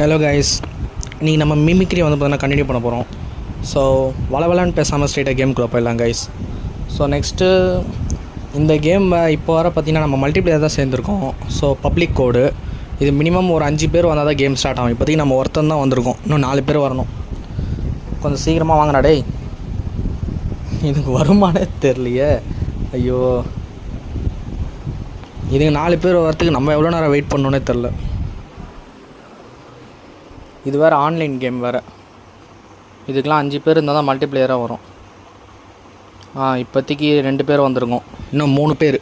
Hello guys நீங்கள் நம்ம mimicry வந்து பார்த்தீங்கன்னா கண்டினியூ பண்ண போகிறோம் ஸோ வளவலான்னு பேசாமல் ஸ்ட்ரெயிட்டாக கேமுக்குள்ளே போயிடலாம் கைஸ் ஸோ நெக்ஸ்ட்டு இந்த கேம் இப்போ வர பார்த்திங்கன்னா நம்ம மல்டிப்ளேயர் தான் சேர்ந்துருக்கோம். ஸோ பப்ளிக் கோடு இது மினிமம் ஒரு அஞ்சு பேர் வந்தால் தான் கேம் ஸ்டார்ட் ஆகும். இப்போதைக்கு நம்ம ஒருத்தன் தான் வந்திருக்கோம். இன்னும் நாலு பேர் வரணும். கொஞ்சம் சீக்கிரமாக வாங்கடா டேய். இதுக்கு வருமானே தெரியலையே. ஐயோ. இதுக்கு நாலு பேர் வரத்துக்கு நம்ம எவ்வளோ நேரம் வெயிட் பண்ணோன்னே தெரில இது வேறு ஆன்லைன் கேம் வேறு. இதுக்கெலாம் அஞ்சு பேர் இருந்தால் தான் மல்டிப்ளேயராக வரும். ஆ இப்போதைக்கு ரெண்டு பேர் வந்திருக்கோம். இன்னும் மூணு பேர்.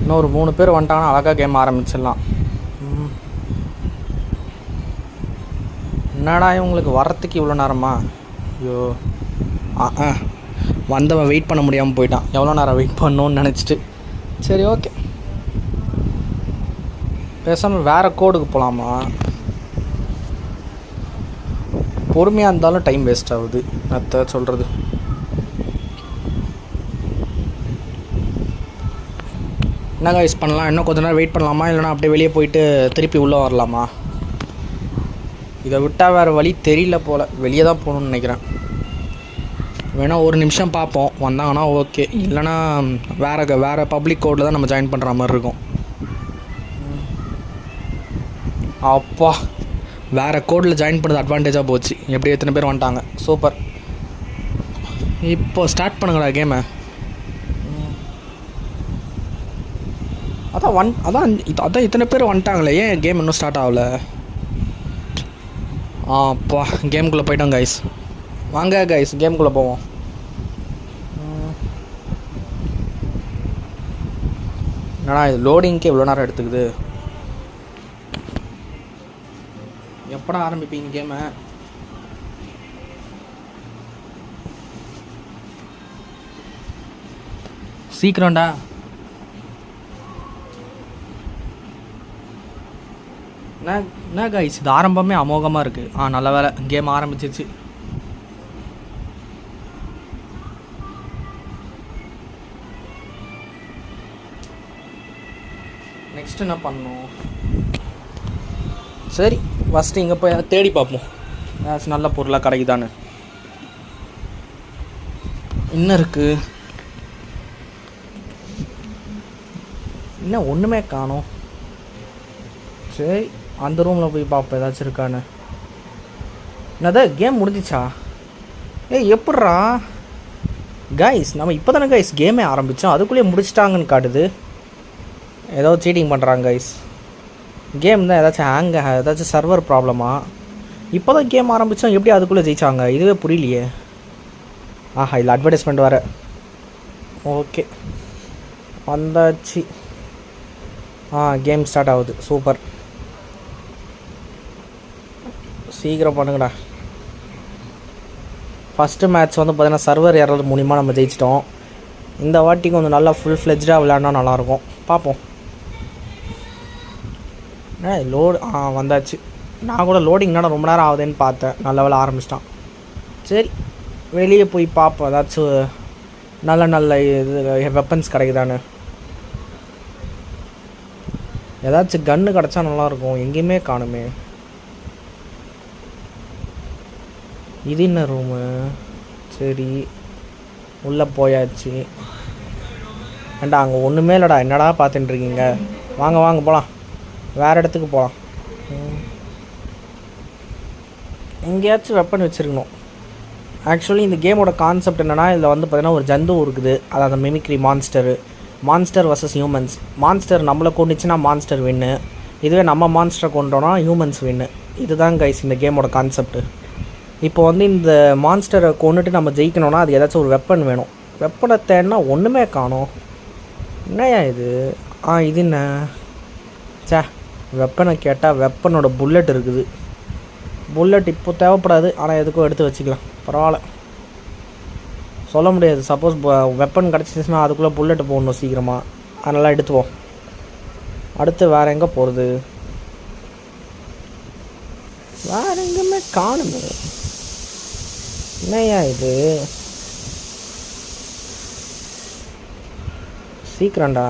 இன்னும் ஒரு மூணு பேர் வந்துட்டாங்கன்னா அழகாக கேம் ஆரம்பிச்சிடலாம். ம். என்னடா இவங்களுக்கு வர்றதுக்கு இவ்வளோ நேரமா? ஐயோ. ஆ ஆ. வந்தவன் வெயிட் பண்ண முடியாமல் போயிட்டான். எவ்வளோ நேரம் வெயிட் பண்ணணும்னு நினச்சிட்டு. சரி ஓகே பேசாமல் வேறு கோடுக்கு போகலாமா பொறுமையாக இருந்தாலும் டைம் வேஸ்ட் ஆகுது. அத்தை சொல்கிறது என்ன கைஸ் பண்ணலாம்? இன்னும் கொஞ்ச நேரம் வெயிட் பண்ணலாமா? இல்லைனா அப்படியே வெளியே போயிட்டு திருப்பி உள்ளே வரலாமா? இதை விட்டால் வேறு வழி தெரியல போல். வெளியே தான் போகணுன்னு நினைக்கிறேன். வேணால் ஒரு நிமிஷம் பார்ப்போம். வந்தாங்கன்னா ஓகே இல்லைனா வேறு வேறு பப்ளிக் கோடில் தான் நம்ம ஜாயின் பண்ணுற மாதிரி இருக்கும். அப்பா வேறு கோடில் ஜாயின் பண்ணது அட்வான்டேஜாக போச்சு. எப்படி எத்தனை பேர் வந்துட்டாங்க. சூப்பர் இப்போ ஸ்டார்ட் பண்ணுங்களா கேமை அதான் ஒன் அதான் அதான் இத்தனை பேர் வந்துட்டாங்களே. ஏன் கேம் இன்னும் ஸ்டார்ட் ஆகல? ஆ அப்பா கேமுக்குள்ளே போயிட்டோம் கைஸ் வாங்க கைஸ் கேமுக்குள்ளே போவோம். என்னடா இது லோடிங்க்கு எவ்வளோ நேரம் எடுத்துக்குது. எப்படா ஆரம்பிப்பீங்க கேமை? சீக்கிரம்டா. என்ன கைஸ் இது ஆரம்பமே அமோகமாக இருக்குது ஆ நல்ல வேலை. கேம் ஆரம்பிச்சிருச்சு. நெக்ஸ்ட் என்ன பண்ணணும்? சரி. ஃபஸ்ட்டு இங்கே போய் தேடி பார்ப்போம். ஏதாச்சும் நல்ல பொருளாக கிடைக்குதான்னு. என்ன இருக்குது என்ன ஒன்றுமே காணும். சரி அந்த ரூமில் போய் பார்ப்போம் ஏதாச்சும் இருக்கான்னு. என்னது கேம் முடிஞ்சிச்சா? ஏய் எப்பட்றா கைஸ் நம்ம இப்போ தானே கைஸ் கேமே ஆரம்பித்தோம் அதுக்குள்ளேயே முடிச்சிட்டாங்கன்னு காட்டுது. ஏதோ சீட்டிங் பண்ணுறாங்க கைஸ் கேம் தான் ஏதாச்சும் ஹேங் ஏதாச்சும் சர்வர் ப்ராப்ளமா இப்போ தான் கேம் ஆரம்பித்தோம் எப்படி அதுக்குள்ளே ஜெயிச்சாங்க? இதுவே புரியலையே. ஆஹா இல்லை அட்வர்டைஸ்மெண்ட் வேறு. ஓகே வந்தாச்சு. ஆ கேம் ஸ்டார்ட் ஆகுது. சூப்பர் சீக்கிரம் பண்ணுங்கடா. ஃபஸ்ட்டு மேட்ச் வந்து பார்த்தீங்கன்னா சர்வர் ஏறது மூலிமா நம்ம ஜெயிச்சிட்டோம். இந்த வாட்டி கொஞ்சம் நல்லா ஃபுல் ஃப்ளெஜ்டாக விளையாடினா நல்லாயிருக்கும் பார்ப்போம் லோடு ஆ வந்தாச்சு. நான் கூட லோடிங் என்னடா ரொம்ப நேரம் ஆகுதுன்னு பார்த்தேன். நல்ல வேலை ஆரம்பிச்சிட்டான். சரி வெளியே போய் பார்ப்போம். ஏதாச்சும் நல்ல நல்ல இது வெப்பன்ஸ் கிடைக்குதான்னு. ஏதாச்சும் கன்று கிடச்சா நல்லாயிருக்கும். எங்கேயுமே காணுமே. இது என்ன ரூமு சரி உள்ளே போயாச்சு. ஏண்டா அங்கே ஒன்றுமே இல்லைடா. என்னடா பார்த்துட்டுருக்கீங்க வாங்க வாங்க போகலாம் வேறு இடத்துக்கு போகலாம் எங்கேயாச்சும் வெப்பன் வச்சுருக்கணும். ஆக்சுவலி இந்த கேமோட கான்செப்ட் என்னென்னா இதில் வந்து பார்த்தீங்கன்னா ஒரு ஜந்து இருக்குது அது அந்த mimicry monster monster versus humans monster நம்மளை கொண்டுச்சுன்னா மான்ஸ்டர் வின்னு இதுவே நம்ம மான்ஸ்டரை கொண்டோன்னா ஹியூமன்ஸ் வின்னு இதுதான் கைஸ் இந்த கேமோட கான்செப்ட் இப்போ வந்து இந்த மான்ஸ்டரை கொண்டுட்டு நம்ம ஜெயிக்கணும்னா அது ஏதாச்சும் ஒரு வெப்பன் வேணும். வெப்பனை தேடினா ஒன்றுமே காணும். என்னையா இது? ஆ இது என்ன? சே வெப்பனை கேட்டால் வெப்பனோட புல்லட் இருக்குது. புல்லட் இப்போ தேவைப்படாது ஆனால் எதுக்கோ எடுத்து வச்சுக்கலாம். பரவாயில்ல. சொல்ல முடியாது. சப்போஸ் வெப்பன் கிடச்சிச்சுன்னா அதுக்குள்ளே புல்லட் போடணும் சீக்கிரமாக அதனால் எடுத்துவோம். அடுத்து வேறு எங்கே போகிறது வேற எங்கேயுமே காணுமே. என்னய்யா இது? சீக்கிரம்டா.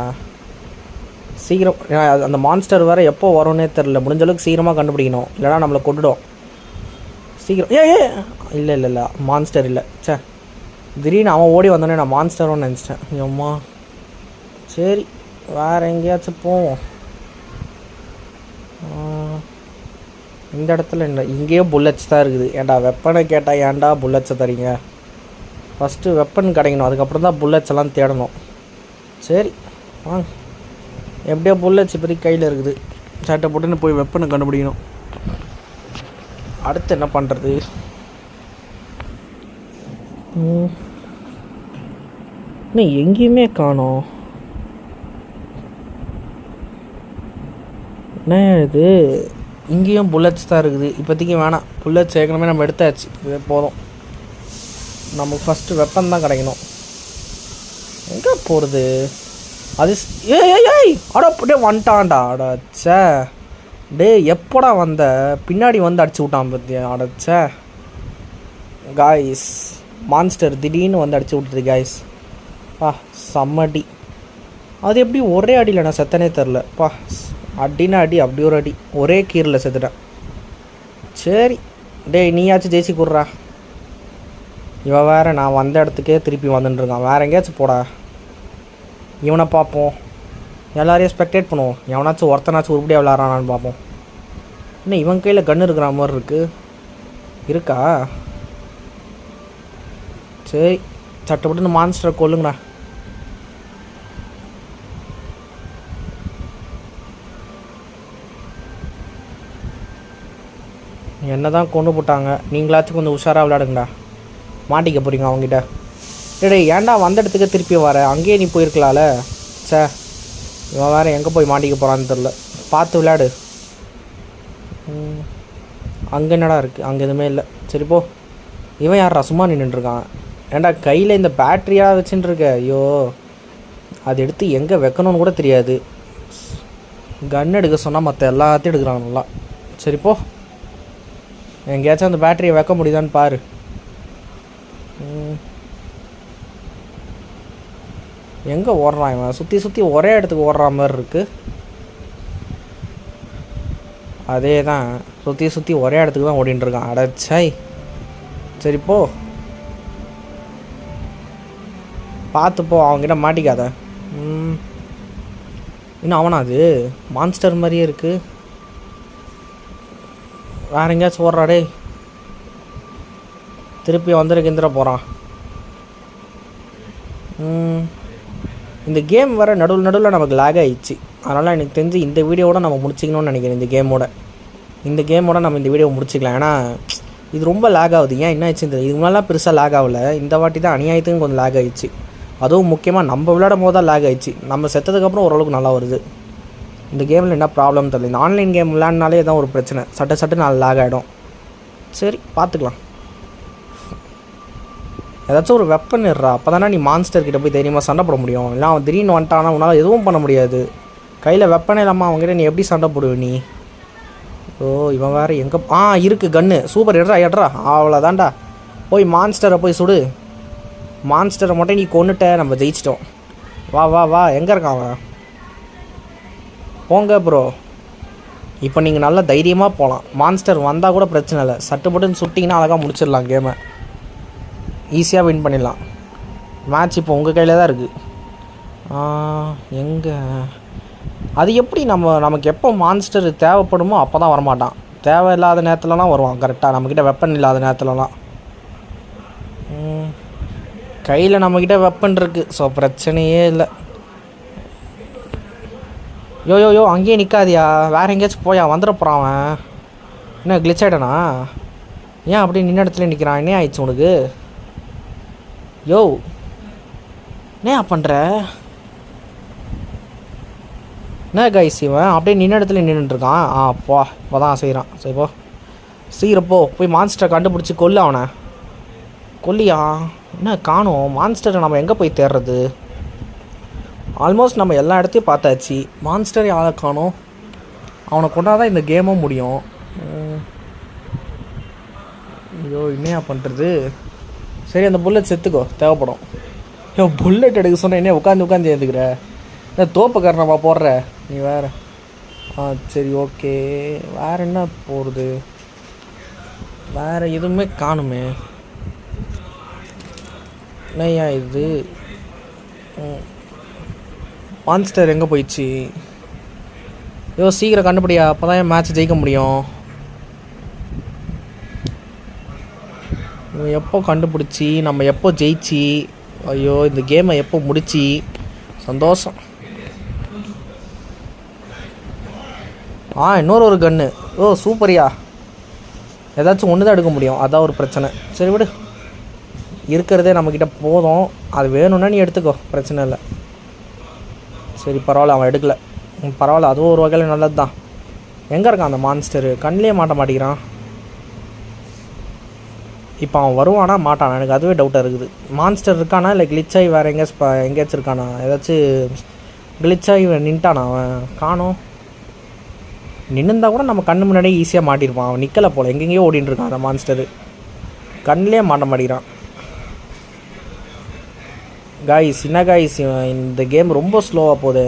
சீக்கிரம் அந்த மான்ஸ்டர் வேறு எப்போ வரும்னே தெரில முடிஞ்ச அளவுக்கு சீக்கிரமாக கண்டுபிடிக்கணும். இல்லைனா நம்மளை கொண்டுடும். சீக்கிரம் ஏ ஏ இல்லை இல்லை இல்லை. மான்ஸ்டர் இல்லை. ச்சே. திடீர்னு அவன் ஓடி வந்தோடனே நான் மான்ஸ்டரும்னு நினச்சிட்டேன். அம்மா. சரி வேறு எங்கேயாச்சும் போவோம். இந்த இடத்துல என்ன? இங்கேயும் புல்லட்ஸ் தான் இருக்குது. ஏன்டா வெப்பனை கேட்டால் ஏன்டா புல்லட்ஸை தரீங்க ஃபஸ்ட்டு வெப்பன் கிடைக்கணும். அதுக்கப்புறம் தான் புல்லட்ஸ் எல்லாம் தேடணும். சரி வாங்க. எப்படியோ புல்லட்ஸ் இப்போதைக்கு கையில் இருக்குது. சட்டை போட்டுன்னு போய் வெப்பனை கண்டுபிடிக்கணும். அடுத்து என்ன பண்ணுறது இன்னும் எங்கேயுமே காணோம். என்ன இது? இங்கேயும் புல்லட்ஸ் தான் இருக்குது. இப்போதைக்கு வேணாம். புல்லட்ஸ் ஏற்கனவே நம்ம எடுத்தாச்சு. இது போதும். நமக்கு ஃபஸ்ட்டு வெப்பன் தான் கிடைக்கணும். எங்கே போகிறது அது ஏ ஏய் ஏய் ஏய்! அட அப்படியே வந்துட்டான்டா. அட ச்சே. டேய் எப்போடா வந்த? பின்னாடி வந்து அடிச்சு விட்டான் பத்தியா? அட காய்ஸ் மான்ஸ்டர் திடீர்னு வந்து அடிச்சு விட்டுது காய்ஸ் பா செம்மடி. அது எப்படி ஒரே அடியில் நான் செத்தனே தெரில. பா அடினா அடி அப்படி ஒரு அடி. ஒரே கீரில் செத்துட்டேன். சரி. டேய் நீயாச்சும் ஜெயிச்சு கூடுறா. இவன் வேற நான் வந்த இடத்துக்கே திருப்பி வந்துட்டுருக்கான் வேறு வேற எங்கேயாச்சும் போடா. இவனை பார்ப்போம். எல்லாரையும் ஸ்பெக்டேட் பண்ணுவோம். எவனாச்சும் ஒருத்தனாச்சும் உருப்படியாக விளாட்றானான்னு பார்ப்போம். இன்னும் இவன் கையில் கன்று இருக்கிற மாதிரி இருக்குது இருக்கா? சரி சட்டப்பட்டு மான்ஸ்டரை கொல்லுங்கண்ணா என்ன தான் கொண்டு போட்டாங்க. நீங்களாச்சும் கொஞ்சம் உஷாராக விளையாடுங்கடா. மாட்டிக்க போகிறீங்க அவங்ககிட்ட. டேடே ஏன்டா வந்த இடத்துக்கு திருப்பி வர? அங்கேயே நீ போயிருக்கலாம்ல. சே இவன் வேறு எங்கே போய் மாட்டிக்க போகிறான்னு தெரில பார்த்து விளையாடு. அங்கே என்னடா இருக்குது அங்கே எதுவுமே இல்லை. சரி போ. இவன் யாரா சும்மா நின்றுட்டுருக்கான் ஏன்டா கையில் இந்த பேட்டரியாக வச்சுட்டுருக்க? ஐயோ அது எடுத்து எங்கே வைக்கணும்னு கூட தெரியாது. கன் எடுக்க சொன்னால் மற்ற எல்லாத்தையும் எடுக்கிறான் நல்லா. சரி போ. எங்கேயாச்சும் அந்த பேட்டரியை வைக்க முடியுதான்னு பாரு. எங்கே ஓடுறான் இவன்? சுற்றி சுற்றி ஒரே இடத்துக்கு ஓடுற மாதிரி இருக்குது அதே தான் சுற்றி சுற்றி ஒரே இடத்துக்கு தான் ஓடின்னு இருக்கான். அடச்சாய் சரி போ. பார்த்து போ அவங்ககிட்ட மாட்டிக்காத. ம். இன்னும் அவனா அது? மான்ஸ்டர் மாதிரியே இருக்குது வேற எங்கேயாச்சும் ஓடுறாடே திருப்பி வந்துரு கிந்திர போகிறான் இந்த கேம் வர நடுவில் நடுவில் நமக்கு லேக் ஆயிடுச்சு. அதனால் எனக்கு தெரிஞ்சு இந்த வீடியோவோட நம்ம முடிச்சிக்கணும்னு நினைக்கிறேன் இந்த கேமோட இந்த கேமோட நம்ம இந்த வீடியோ முடிச்சிக்கலாம். ஏன்னா இது ரொம்ப லேக் ஆகுது. ஏன் என்ன ஆச்சு இந்த இதுக்கு முன்னாலாம் பெருசாக லேக் ஆகல. இந்த வாட்டி தான் அநியாயத்துக்கும் கொஞ்சம் லேக் ஆகிடுச்சு அதுவும் முக்கியமாக நம்ம விளையாடும் போது தான் லேக் ஆகிடுச்சு நம்ம செத்ததுக்கப்புறம் ஓரளவுக்கு நல்லா வருது. இந்த கேமில் என்ன ப்ராப்ளம் தெரியல. இந்த ஆன்லைன் கேம் விளையாடினாலே தான் ஒரு பிரச்சனை. சட்ட சட்டு நாலு லேக் ஆகிடும் சரி பார்த்துக்கலாம். ஏதாச்சும் ஒரு வெப்பன் இருறா அப்போ தானே நீ மான்ஸ்டர் கிட்ட போய் தைரியமாக சண்டை போட முடியும். இல்லை அவன் திடீர்னு வந்துட்டானா உன்னால் எதுவும் பண்ண முடியாது. கையில் வெப்பனே இல்லாமல் அவங்ககிட்ட நீ எப்படி சண்டை போடுவ நீ? ஓ இவன் வேறு எங்கே ஆ இருக்குது கன்று சூப்பர் எடுறா எடுறா. அவ்வளோதான்டா போய் மான்ஸ்டரை போய் சுடு. மான்ஸ்டரை மட்டும் நீ கொண்டுட்ட நம்ம ஜெயிச்சிட்டோம். வா வா வா. எங்கே இருக்கான் அவன்? போங்க ப்ரோ இப்போ நீங்கள் நல்லா தைரியமாக போகலாம் மான்ஸ்டர் வந்தால் கூட பிரச்சனை இல்லை. சட்டுப்பட்டுன்னு சுட்டிங்கன்னா அழகாக முடிச்சிடலாம் கேமை ஈஸியாக வின் பண்ணிடலாம். மேட்ச் இப்போ உங்கள் கையில் தான் இருக்குது எங்கே? அது எப்படி நம்ம நமக்கு எப்போ மான்ஸ்டர் தேவைப்படுமோ அப்போ தான் வரமாட்டான். தேவையில்லாத நேரத்துலலாம் வருவான் கரெக்டாக நம்மக்கிட்ட வெப்பன் இல்லாத நேரத்துலலாம். கையில் நம்மக்கிட்ட வெப்பன் இருக்குது ஸோ பிரச்சனையே இல்லை. யோ யோ யோ அங்கேயே நிற்காதியா வேறு எங்கேயாச்சும் போயா? வந்துட போகிறான் அவன். என்ன கிளிச்சாயிடனா ஏன் அப்படியே நின்ன இடத்துல நிற்கிறான் என்ன ஆயிடுச்சு உனக்கு? யோ என்ன பண்ணுற என்ன கைஸ் இவன்? அப்படியே நின்ன இடத்துல நின்றுட்டுருக்கான் ஆ போ. இப்போ தான் செய்கிறான் சரி போ. போய் மான்ஸ்டரை கண்டுபிடிச்சி கொல்லு அவனை. கொல்லியா? என்ன காணோம்? மான்ஸ்டரை நம்ம எங்கே போய் தேடுறது ஆல்மோஸ்ட் நம்ம எல்லா இடத்தையும் பார்த்தாச்சு. மான்ஸ்டர் யாரை காணும்? அவனை கொண்டாதான் இந்த கேமும் முடியும். ஐயோ என்னையா பண்ணுறது சரி அந்த புல்லட் செத்துக்கோ. தேவைப்படும். ஐயோ புல்லட் எடுக்க சொன்ன என்ன உட்காந்து உட்காந்து ஏந்துக்கிற இந்த தோப்புக்காரனப்பா போடுற. நீ வேற. ஆ சரி ஓகே. வேற என்ன போகிறது வேற எதுவுமே காணுமே. என்னய்யா இது? மான்ஸ்டர் எங்கே போயிடுச்சு? ஐயோ சீக்கிரம் கண்டுபிடியா. அப்போ தான் என் மேட்ச் ஜெயிக்க முடியும். எப்போ கண்டுபிடிச்சி நம்ம எப்போ ஜெயிச்சு ஐயோ இந்த கேமை எப்போ முடிச்சு? சந்தோஷம். ஆ இன்னொரு ஒரு கன்று ஓ சூப்பரியா ஏதாச்சும் ஒன்று தான் எடுக்க முடியும். அதான் ஒரு பிரச்சனை. சரி விடு. இருக்கிறதே நம்மக்கிட்ட போதும். அது வேணும்னா நீ எடுத்துக்கோ. பிரச்சனை இல்லை. சரி பரவாயில்ல அவன் எடுக்கலை. பரவாயில்ல. அதுவும் ஒரு வகையில் நல்லது தான் எங்கே இருக்கான் அந்த மான்ஸ்டரு கண்ணிலே மாட்ட மாட்டேங்கிறான். இப்போ அவன் வருவானா? மாட்டானா? எனக்கு அதுவே டவுட்டாக இருக்குது. மான்ஸ்டர் இருக்கானா? இல்லை கிளிச்சாகி வேறு எங்கேயாச்சும் எங்கேயாச்சும் இருக்கானா? ஏதாச்சும் கிளிச்சாகி நின்ட்டானா அவன்? காணும் நின்றுந்தா கூட நம்ம கண்ணு முன்னாடியே ஈஸியாக மாட்டியிருப்பான் அவன் நிற்கலை போல். எங்கெங்கேயோ ஓடிட்டு இருக்கான் அந்த மான்ஸ்டரு கண்ணிலே மாட்ட மாட்டேங்கிறான். காய்ஸ் என்ன காய்ஸ் இந்த கேம் ரொம்ப ஸ்லோவாக போகுது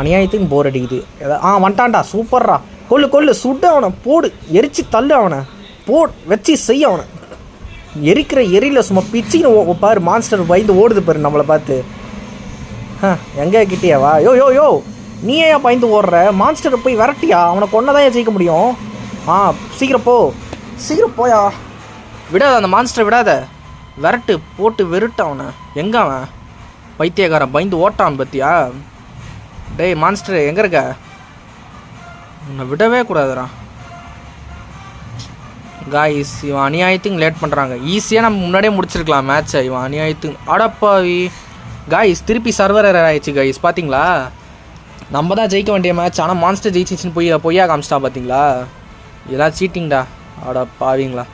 அநியாயத்துக்கு போர் அடிக்குது. எதா ஆ வந்துட்டான்டா. சூப்பர்ரா. கொல்லு கொல்லு. சுட்டு அவனை. போடு. எரிச்சு தள்ளு அவனை. போடு வச்சு செய்ய அவனை. எரிக்கிற எரியில் சும்மா பிச்சின்னு பாரு மான்ஸ்டர் பயந்து ஓடுது பாரு நம்மளை பார்த்து. ஆ எங்கே கிட்டியாவா யோ யோ யோ நீ ஏன் பயந்து ஓடுற? மான்ஸ்டரை போய் விரட்டியா? அவனை கொன்னதான் ஏன் ஜெயிக்க முடியும்? ஆ சீக்கிரம் போ. சீக்கிரம் போயா. விடாத அந்த மான்ஸ்டரை விடாத. விரட்டு போட்டு வெறுட்டு அவனை. எங்க அவன்? பைத்தியக்காரன் பயந்து ஓட்டான் பத்தியா? டேய் மான்ஸ்டர் எங்கே இருக்க? உன்னை விடவே கூடாதுடா. காய்ஸ் இவன் அநியாயத்துக்கு லேட் பண்ணுறாங்க ஈஸியாக நம்ம முன்னாடியே முடிச்சிருக்கலாம் மேட்ச்சை இவன் அநியாயத்துக்கு அடப்பாவி காய்ஸ் திருப்பி சர்வர் எரர் ஆயிடுச்சு காய்ஸ் பார்த்தீங்களா நம்ம தான் ஜெயிக்க வேண்டிய மேட்ச் ஆனால் மான்ஸ்டர் ஜெயிச்சிச்சின்னு போய் பொய்யா காமிச்சிட்டா பார்த்தீங்களா இதெல்லாம் சீட்டிங்டா அட பாவீங்களா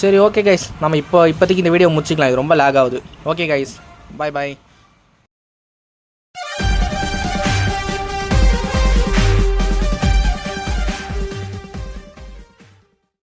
சரி ஓகே கைஸ் நம்ம இப்போ இப்போதைக்கு இந்த வீடியோ முடிச்சிக்கலாம். இது ரொம்ப லேக் ஆகுது. ஓகே கைஸ் பாய் பாய்